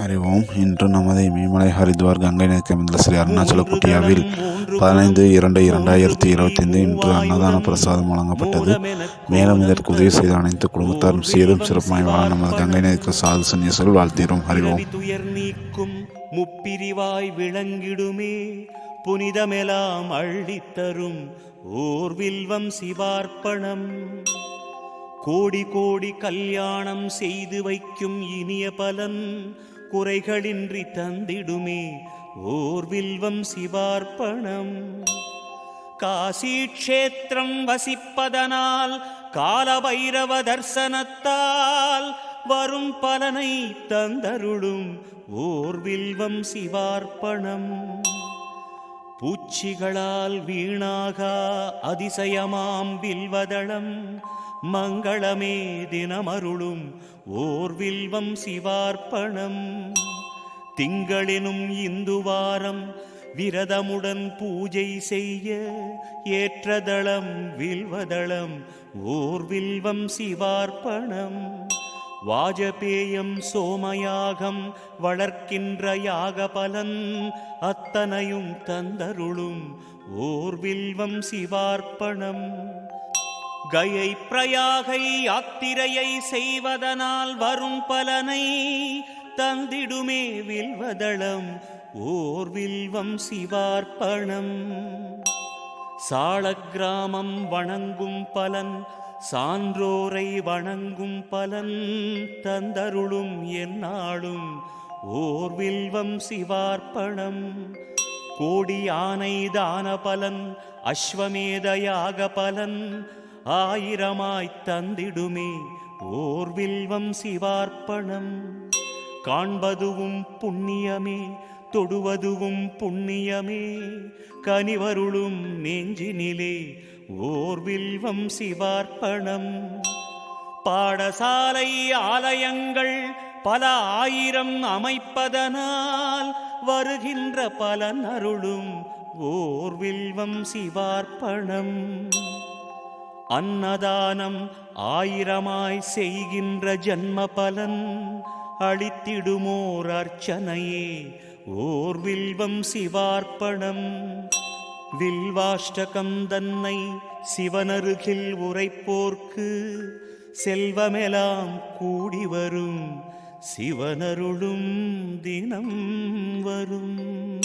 ஹரி ஓம் இன்று நமது இமயமலை ஹரித்வார் கங்கை நதிக்கமிழ்ந்த ஸ்ரீ அருணாச்சல குட்டியாவில் பதினைந்து இரண்டு இரண்டாயிரத்தி இருபத்தி ஐந்து இன்று அன்னதான பிரசாதம் வழங்கப்பட்டது. மேலும் இதற்கு உதவி செய்த அனைத்து குடும்பத்தாரும் சீரும் சிறப்புமாய் வாழ நமது கங்கை நதிக்கு சாது சன்னியசல் வாழ்த்தீரும். ஹரி ஓம் துயர் நீக்கும் முப்பிரிவாய் விளங்கிடுமே. புனிதமெலாம் அள்ளித்தரும் ஓர் வில்வம் சிவார்ப்பணம். கோடி கோடி கல்யாணம் செய்து வைக்கும் இனிய பலன் குறைகளின்றி தந்திடுமே. ஓர் வில்வம் சிவார்ப்பணம். காசி கஷேத்திரம் வசிப்பதனால் காலபைரவ தர்சனத்தால் வரும் பலனை தந்தருளும் ஓர் வில்வம் சிவார்ப்பணம். பூச்சிகளால் வீணாகா அதிசயமாம் வில்வதளம். மங்களமே தினமருளும் ஓர் வில்வம் சிவார்ப்பணம். திங்களினும் இந்து வாரம் விரதமுடன் பூஜை செய்ய ஏற்றதளம் வில்வதளம் ஓர் வில்வம் சிவார்ப்பணம். வாஜபேயம் சோமயாகம் வளர்க்கின்ற யாக பலன் அத்தனையும் தந்தருளும் ஓர் வில்வம் சிவார்ப்பணம். கயை பிரயாகை யாத்திரையை செய்வதனால் வரும் பலனை தந்திடுமே வில்வதளம் ஓர் வில்வம் சிவார்ப்பணம். சாளக்கிராமம் வணங்கும் பலன் சான்றோரை வணங்கும் பலன் தந்தருளும் என்னாளும் ஓர் வில்வம் சிவார்ப்பணம். கோடி யானை தான பலன் அஸ்வமேதையாக பலன் ஆயிரமாய்த் தந்திடுமே ஓர் வில்வம் சிவார்ப்பணம். காண்பதுவும் புண்ணியமே தொடுவதுவும் புண்ணியமே. கனிவருளும் நெஞ்சினிலே ஓர் வில்வம் சிவார்ப்பணம். பாடசாலை ஆலயங்கள் பல ஆயிரம் அமைப்பதனால் வருகின்ற பலன் அருளும் ஓர் வில்வம் சிவார்ப்பணம். அன்னதானம் ஆயிரமாய் செய்கின்ற ஜன்ம பலன். அளித்திடுமோர் அர்ச்சனையே? ஓர் வில்வம் சிவார்ப்பணம். வில்வாஷ்டகம் தன்னை சிவனருகில் உரைப்போர்க்கு. செல்வமெலாம் கூடி வரும். சிவனருளும் தினம் வரும்.